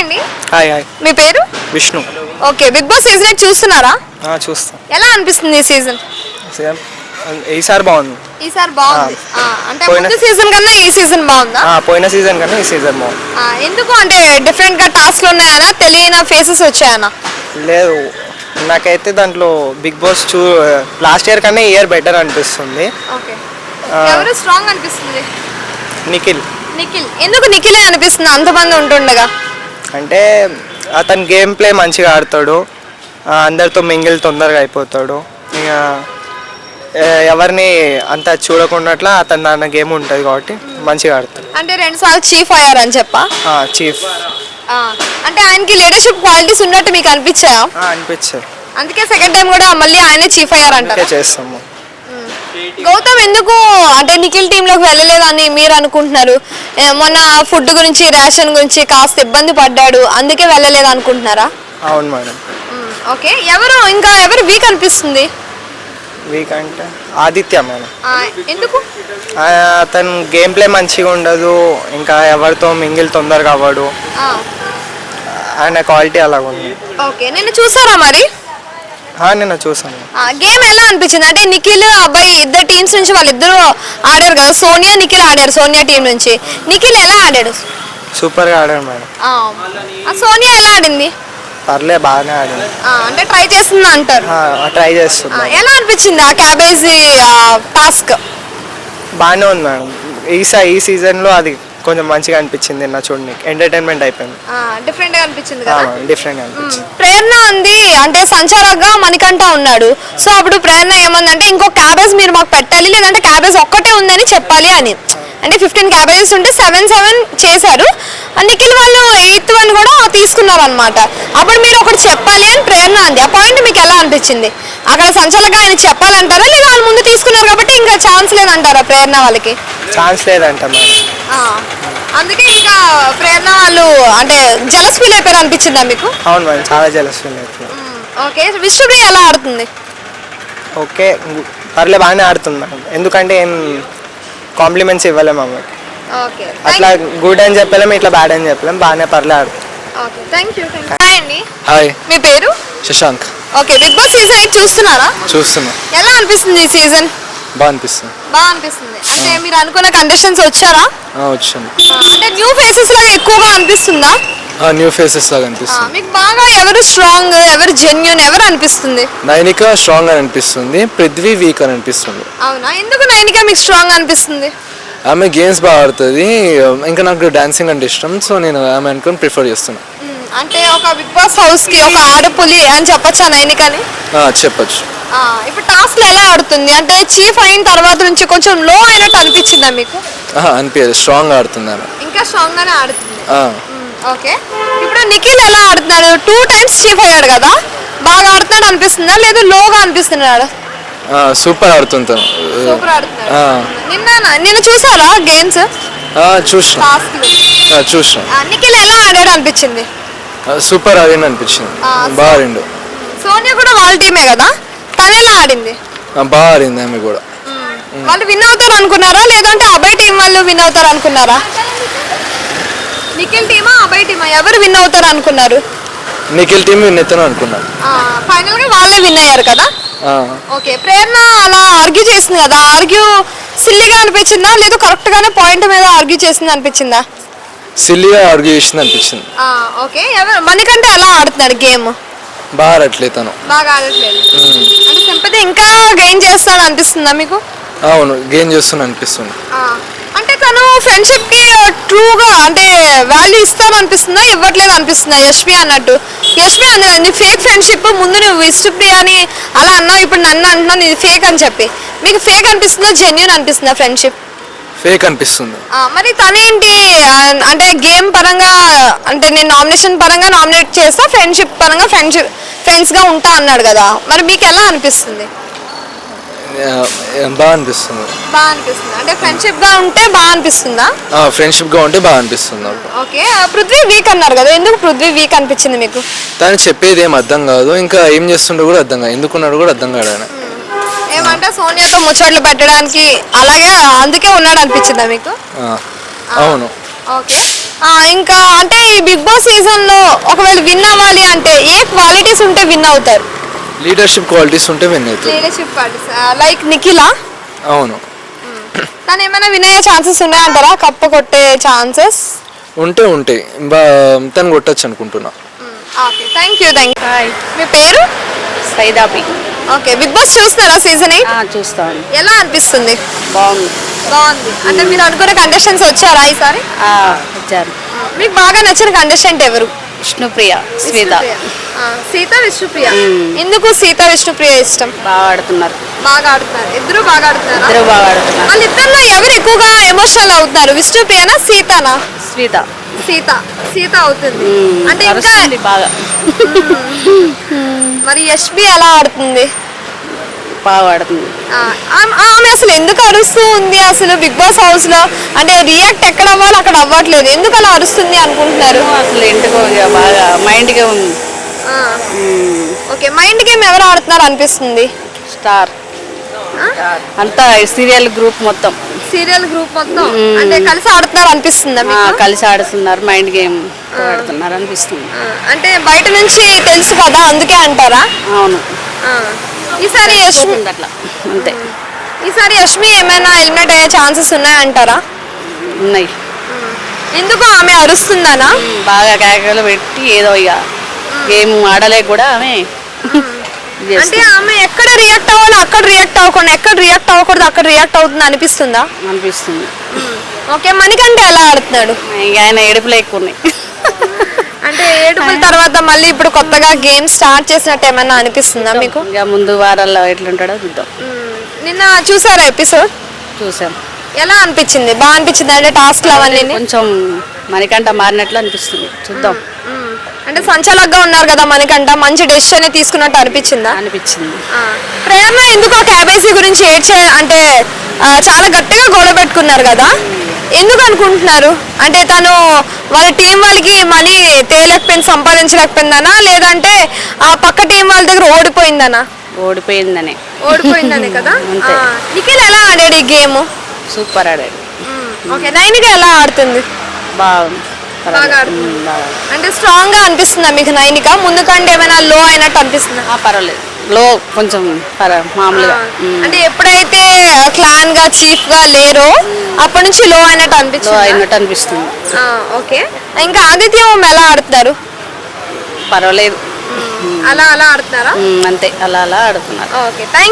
అండి. Hi hi. మీ పేరు? Vishnu. Okay Big Boss season eight చూస్తున్నారా? ఆ, చూస్తాం. ఎలా అనిపిస్తుంది ఈ సీజన్? ఈసారి బాగుంది. ఈసారి బాగుంది. ఆ, అంటే పోయిన- ముందు సీజన్ కన్నా ఈ సీజన్ బాగుందా? ఆ, పోయిన సీజన్ కన్నా ఈ సీజన్ బాగుంది. ఆ, ఎందుకు అంటే డిఫరెంట్గా టాస్క్లు ఉన్నాయనా తెలియని ఫేసెస్ వచ్చాయనా? లేదు నాకైతే దాంట్లో బిగ్ బాస్ చూ లాస్ట్ ఇయర్ కన్నా ఇయర్ బెటర్ అనిపిస్తుంది. ఓకే. ఆ. ఎవరు స్ట్రాంగ్ అనిపిస్తుంది? నిఖిల్. నిఖిల్. ఎందుకు నిఖిలే అనిపిస్తుంది? అంతమంది ఉంటుండగా. అంటే అతని గేమ్ ప్లే మంచిగా ఆడతాడు. అందరితో మింగిల్ తొందరగా అయిపోతాడు. ఇక ఎవరిని అంత చూడకున్నట్లా అతని దాని గేమ్ ఉంటుంది కాబట్టి మంచిగా ఆడతాడు. అంటే రెండు సార్లు చీఫ్ అయ్యారని చెప్పా? చీఫ్. అంటే ఆయనకి లీడర్షిప్ క్వాలిటీస్ ఉన్నట్టు మీకు అనిపించాయా? అనిపించదు అందుకే సెకండ్ టైం కూడా మళ్ళీ ఆయనే చీఫ్ అయ్యారంటారు? అందుకే చేస్తాము. గౌతమ్ ఎందుకు అంటే నిఖిల్ టీమ్లోకి వెళ్ళలేదని మీరు అనుకుంటున్నారు? మొన్న ఫుడ్ గురించి రేషన్ గురించి కాస్త ఇబ్బంది పడ్డాడు అందుకే వెళ్ళలేదు అనుకుంటున్నారా? అవును మేడం. ఓకే. ఎవరు ఇంకా ఎవరు వీక్ అనిపిస్తుంది? వీక్ అంటే ఆదిత్య మేడం. ఎందుకు? అతను గేమ్ ప్లే మంచిగా ఉండదు ఇంకా ఎవరితో మింగిల్ తొందరగా అవ్వడు. ఆయన క్వాలిటీ అలాగ ఉంది ఓకే. నిన్ను చూసారా మరి? నిన్న చూసాను గేమ్ ఎలా అనిపించింది? అంటే నిఖిల్ అబ్బాయి ఇద్దరు టీమ్స్ నుంచి వాళ్ళిద్దరు ఆడారు కదా సోనియా నిఖిల్ ఆడారు సోనియా టీం నుంచి. నిఖిల్ ఎలా ఆడాడు? సూపర్గా ఆడాడు మేడం. సోనియా ఎలా ఆడింది? పర్లే బాగానే ఆడింది. అంటే ట్రై చేస్తుంది అంటారు. ట్రై ఆ, చేస్తున్నా ఎలా అనిపించింది ఆ క్యాబేజీ టాస్క్ బాగానే ఉంది మేడం. ఈ ఈ సీజన్లో అది కొంచెం మంచిగా అనిపించింది నా చూడడానికి ఎంటర్టైన్మెంట్ అయిపోయింది. డిఫరెంట్గా అనిపించింది కదా? డిఫరెంట్గా అనిపించింది. ప్రేరణ ఉంది. అంటే సంచారకగా మణికంఠ ఉన్నాడు. సో అప్పుడు ప్రేరణ ఏమందంటే ఇంకో క్యాబేజ్ మీరు మాకు పెట్టాలి లేదంటే క్యాబేజ్ ఒక్కటే ఉందని చెప్పాలి అని. అంటే ఫిఫ్టీన్ క్యాబేజెస్ ఉంటే సెవెన్ సెవెన్ చేశారు. నిఖిల్ వాళ్ళు ఎయిత్ వన్ కూడా తీసుకున్నారు అనమాట అప్పుడు మీరు ఒకటి చెప్పాలి అని ప్రేరణ అంది. ఆ పాయింట్ మీకు ఎలా అనిపించింది? అక్కడ సంచాలక ఆయన చెప్పాలంటారా? లేదా వాళ్ళు ముందు తీసుకున్నారు కాబట్టి ఇంకా ఛాన్స్ లేదంటారా ప్రేరణ వాళ్ళకి? ఛాన్స్ లేదంట అందుకే ఇంకా ప్రేరణ వాళ్ళు అంటే జలస్ ఫీల్ అయిపోయారు అనిపించిందా మీకు? అవును మేడం చాలా జలస్ ఫీల్ అవుతుంది ఓకే విష్ణుప్రియ ఎలా ఆడుతుంది? ఓకే పర్లే బాగానే ఆడుతుంది మేడం. ఎందుకంటే ఏం కాంప్లిమెంట్స్ ఇవ్వలేము అమ్మకి అట్లా గుడ్ అని చెప్పలేము ఇట్లా బ్యాడ్ అని చెప్పలేము బాగానే పర్లే ఆడుతుంది ఓకే థ్యాంక్ యూ హాయ్ అండి. హాయ్ మీ పేరు? Shashank. Okay Big Boss season eight చూస్తున్నారా? చూస్తున్నా. ఎలా అనిపిస్తుంది ఈ సీజన్? బాగా అనిపిస్తుంది. బాగా అనిపిస్తుంది. అంటే మీరు అనుకున్న కండిషన్స్ వచ్చారా? వచ్చాను. అంటే న్యూ ఫేసెస్ లాగా ఎక్కువగా అనిపిస్తుందా? న్యూ ఫేసెస్ లాగా అనిపిస్తుంది. మీకు బాగా ఎవరు స్ట్రాంగ్ ఎవరు జెన్యున్ ఎవరు అనిపిస్తుంది? నైనిక స్ట్రాంగ్ అని అనిపిస్తుంది పృథ్వీ వీక్ అని అనిపిస్తుంది. అవునా? ఎందుకు నైనిక మీకు స్ట్రాంగ్ అనిపిస్తుంది? ఆమె గేమ్స్ బాగా ఆడుతుంది. ఇంకా నాకు డాన్సింగ్ అంటే ఇష్టం. సో నేను ఆమె అనుకుని ప్రిఫర్ చేస్తున్నా. మ్మ్, అంటే ఒక బిగ్ బాస్ హౌస్కి ఒక ఆడపులి అని చెప్పొచ్చా నైనికని చెప్పొచ్చు. ఇప్పుడు టాస్క్లు ఎలా ఆడుతుంది? అంటే చీఫ్ అయిన తర్వాత నుంచి కొంచెం లో అయినట్టు అనిపించిందా మీకు? అనిపించదు స్ట్రాంగ్ ఆడుతుంది ఇంకా స్ట్రాంగ్ గానే ఆడుతుంది. ఓకే ఇప్పుడు నిఖిల్ ఎలా ఆడుతున్నాడు? టూ టైమ్స్ చీఫ్ అయ్యాడు కదా. బాగా ఆడుతున్నాడు అనిపిస్తుందా? లేదు లోగా అనిపిస్తున్నాడు? సూపర్ ఆడుతుంది తను సూపర్ ఆడుతున్నాడు నిన్న నిన్న చూసారా గేమ్స్? ఆ, చూసిన. చూసిన. నిఖిల్ ఎలా ఆడాడు అనిపించింది? సూపర్ ఆడింది అనిపించింది. బాగా ఆడిండు. సోనియా కూడా వాళ్ళ టీమే కదా? తను ఎలా ఆడింది? బాగా ఆడింది ఆమె కూడా. వాళ్ళు విన్ అవుతారు అనుకున్నారా? లేదంటే అబ్బాయి టీం వాళ్ళు విన్ అవుతారు అనుకున్నారా? నిఖిల్ టీమా అబ్బాయి టీమా? ఎవరు విన్ అవుతారు అనుకున్నారు? నిఖిల్ టీం విన్నెత్తను అనుకున్నాను ఫైనల్గా వాళ్ళే విన్ అయ్యారు కదా? ఓకే ప్రేరణ అలా ఆర్గ్యూ చేసింది కదా ఆర్గ్యూ సిల్లీగా అనిపించిందా? లేదు కరెక్ట్ గానే పాయింట్ మీద ఆర్గ్యూ చేసింది అనిపించిందా? సిల్లీగా ఆర్గ్యూ చేసింది అనిపించింది. ఓకే ఎవరు? మనకంటే ఎలా ఆడుతున్నాడు గేమ్ బాగా ఆడట్లేదు తను. బాగా ఆడట్లేదు. అంటే సింపతి ఇంకా గెయిన్ చేస్తాడు అనిపిస్తుందా మీకు? అవును గేమ్ చేస్తున్నా అనిపిస్తుంది. అంటే తను ఫ్రెండ్షిప్కి ట్రూగా అంటే వాల్యూ ఇస్తాను అనిపిస్తుందా ఇవ్వట్లేదు అనిపిస్తుందా యశ్వి అన్నట్టు. యశ్వి అంది కదా నీ ఫేక్ ఫ్రెండ్షిప్ ముందు నువ్వు ఇష్టప్రియ అని అలా అన్నావు ఇప్పుడు నన్ను అంటున్నావు ఇది ఫేక్ అని చెప్పి. మీకు ఫేక్ అనిపిస్తుందా జెన్యున్ అనిపిస్తుందా ఫ్రెండ్షిప్ ఫేక్ అనిపిస్తుంది. మరి తనేంటి? ఆ, అంటే గేమ్ పరంగా అంటే నేను నామినేషన్ పరంగా నామినేట్ చేస్తా ఫ్రెండ్షిప్ పరంగా ఫ్రెండ్షిప్ ఫ్రెండ్స్గా ఉంటా అన్నాడు కదా. మరి మీకు ఎలా అనిపిస్తుంది? ఆ, బాగా అనిపిస్తుంది. బాగా అనిపిస్తుంది? అంటే ఫ్రెండ్షిప్గా ఉంటే బాగా అనిపిస్తుందా? ఫ్రెండ్షిప్గా ఉంటే బాగా అనిపిస్తుంది ఓకే పృథ్వీ వీక్ అన్నారు కదా ఎందుకు పృథ్వీ వీక్ అనిపించింది మీకు? తను చెప్పేది ఏం అర్థం కాదు ఇంకా ఏం చేస్తుండో కూడా అర్థం కాదు ఎందుకున్నాడు కూడా అర్థం కాదు ఆయన. ఏమంటే సోనియాతో ముచ్చట్లు పెట్టడానికి అలాగే అందుకే ఉన్నాడు అనిపించిందా మీకు? అవును. ఓకే ఆ, ఇంకా అంటే ఈ బిగ్ బాస్ సీజన్లో ఒకవేళ విన్ అవ్వాలి అంటే ఏ క్వాలిటీస్ ఉంటే విన్ అవుతారు? లీడర్షిప్ క్వాలిటీస్ ఉంటే విన్ అవుతుంది లీడర్షిప్ క్వాలిటీస్ లైక్ నిఖిలా అవును. తను ఏమైనా విన్ అయ్యే ఛాన్సెస్ ఉన్నాయంటారా కప్పు కొట్టే ఛాన్సెస్ ఉంటే ఉంటాయి బా తను కొట్టచ్చు అనుకుంటున్నా. Okay thank you thank you మీ పేరు? సైదాపి ఓకే బిగ్ బాస్ చూస్తారా సీజన్ ఎయిట్ చూస్తాను. ఎలా అనిపిస్తుంది? బాగుంది. బాగుంది. అంటే మీరు అనుకున్న కంటెస్టెంట్స్ వచ్చారా ఈసారి? ఆ, వచ్చారు. మీకు బాగా నచ్చిన కంటెస్టెంట్ ఎవరు? విష్ణుప్రియ. ఆ, సీత విష్ణుప్రియ. ఎందుకు సీత విష్ణుప్రియ ఇష్టం? బాగా ఆడుతున్నారు బాగా ఆడుతున్నారు ఇద్దరు బాగా ఆడుతున్నారు ఇద్దరు బాగా ఆడుతున్నారు వాళ్ళిద్దరిలో ఎవరు ఎక్కువగా ఎమోషనల్ అవుతున్నారు? విష్ణుప్రియనా సీతనా? శ్వేత సీత. సీత అవుతుంది. అంటే ఇంకా బాగా. మరి యష్బి ఎలా ఆడుతుంది? బాగా ఆడుతుంది. ఆమె అసలు ఎందుకు అరుస్తూ ఉంది అసలు బిగ్ బాస్ హౌస్లో. అంటే రియాక్ట్ ఎక్కడ అవ్వాలి అక్కడ అవ్వట్లేదు. ఎందుకు అలా అరుస్తుంది అనుకుంటున్నారు? అసలు ఇంటికి బాగా మైండ్గా ఉంది. ఆ, ఓకే మైండ్ గేమ్ ఎవరు ఆడుతున్నారు అనిపిస్తుంది? స్టార్ అంతా సీరియల్ గ్రూప్ మొత్తం. సీరియల్ గ్రూప్ మొత్తం? అంటే కలిసి ఆడుతున్నారు అనిపిస్తుందా కలిసి ఆడుతున్నారు మైండ్ గేమ్ ఆడుతున్నారు అనిపిస్తుంది. అంటే బయట నుంచి తెలుసు కదా అందుకే అంటారా? అవును. ఈసారి అట్లా. అంతే. ఈసారి యష్మి ఏమైనా ఎలిమినేట్ అయ్యే ఛాన్సెస్ ఉన్నాయంటారా? ఉన్నాయి. ఎందుకు ఆమె అరుస్తుందనా? బాగా కేకలు పెట్టి ఏదో ఇక గేమ్ ఆడలేక కూడా ఆమె అంటే. ఆమె ఎక్కడ రియాక్ట్ అవ్వాలో అక్కడ రియాక్ట్ అవ్వకుండా ఎక్కడ రియాక్ట్ అవ్వకూడదు అక్కడ రియాక్ట్ అవుతుంది అనిపిస్తుందా? అనిపిస్తుంది. ఓకే మణికంటే ఎలా ఆడుతున్నాడు? ఇక ఆయన ఏడుపులు ఎక్కువ ఉన్నాయి. అంటే ఏడుపుల తర్వాత మళ్ళీ ఇప్పుడు కొత్తగా గేమ్ స్టార్ట్ చేసినట్టు ఏమైనా అనిపిస్తుందా మీకు? ఇక ముందు వారాల్లో ఎట్లుంటాడో చూద్దాం. నిన్న చూసారా ఎపిసోడ్? చూసాం. ఎలా అనిపించింది? బాగా అనిపించింది? అంటే టాస్క్లు అవన్నీ? కొంచెం మనకంట మారినట్లు అనిపిస్తుంది. చూద్దాం. అంటే సంచాలకుగా ఉన్నారు కదా మనకంట మంచి డెసిషన్ తీసుకున్నట్టు అనిపించిందా? అనిపించింది. ఆ. ప్రేరణ ఎందుకు ఆ క్యాబేజీ గురించి ఏడ్చే అంటే చాలా గట్టిగా గొడవ పెట్టుకున్నారు కదా? ఎందుకు అనుకుంటున్నారు? అంటే తను వాళ్ళ టీం వాళ్ళకి మనీ తేలేకపోయింది సంపాదించలేకపోయిందనా? లేదంటే ఆ పక్క టీం వాళ్ళ దగ్గర ఓడిపోయిందనా? ఓడిపోయిందనే. ఓడిపోయిందనే కదా? అంతే. నిఖిల్ ఎలా ఆడాడు ఈ గేమ్? సూపర్ ఆడాడు. ఓకే నైన్గా ఎలా ఆడుతుంది? బాగుంది. బాగా పర్వాలేదు. ఆడుతుంది. ఉమ్, బాగా అంటే స్ట్రాంగ్గా అనిపిస్తుందా మీకు నైనిక? ముందు కంటే ఏమైనా లో అయినట్టు అనిపిస్తుందా? ఆ, పర్వాలేదు. లో కొంచెం పర్వ మామూలుగా. ఉమ్, అంటే ఎప్పుడైతే క్లాన్గా చీఫ్గా లేరో అప్పటి నుంచి లో అయినట్టు లో అయినట్టు అనిపిస్తుంది. ఓకే. ఇంకా ఆదిత్య ఎలా ఆడుతున్నారు? పర్వాలేదు. అలా అలా ఆడుతున్నారా? ఉమ్, అంతే. అలా అలా ఆడుతున్నారు. Okay thank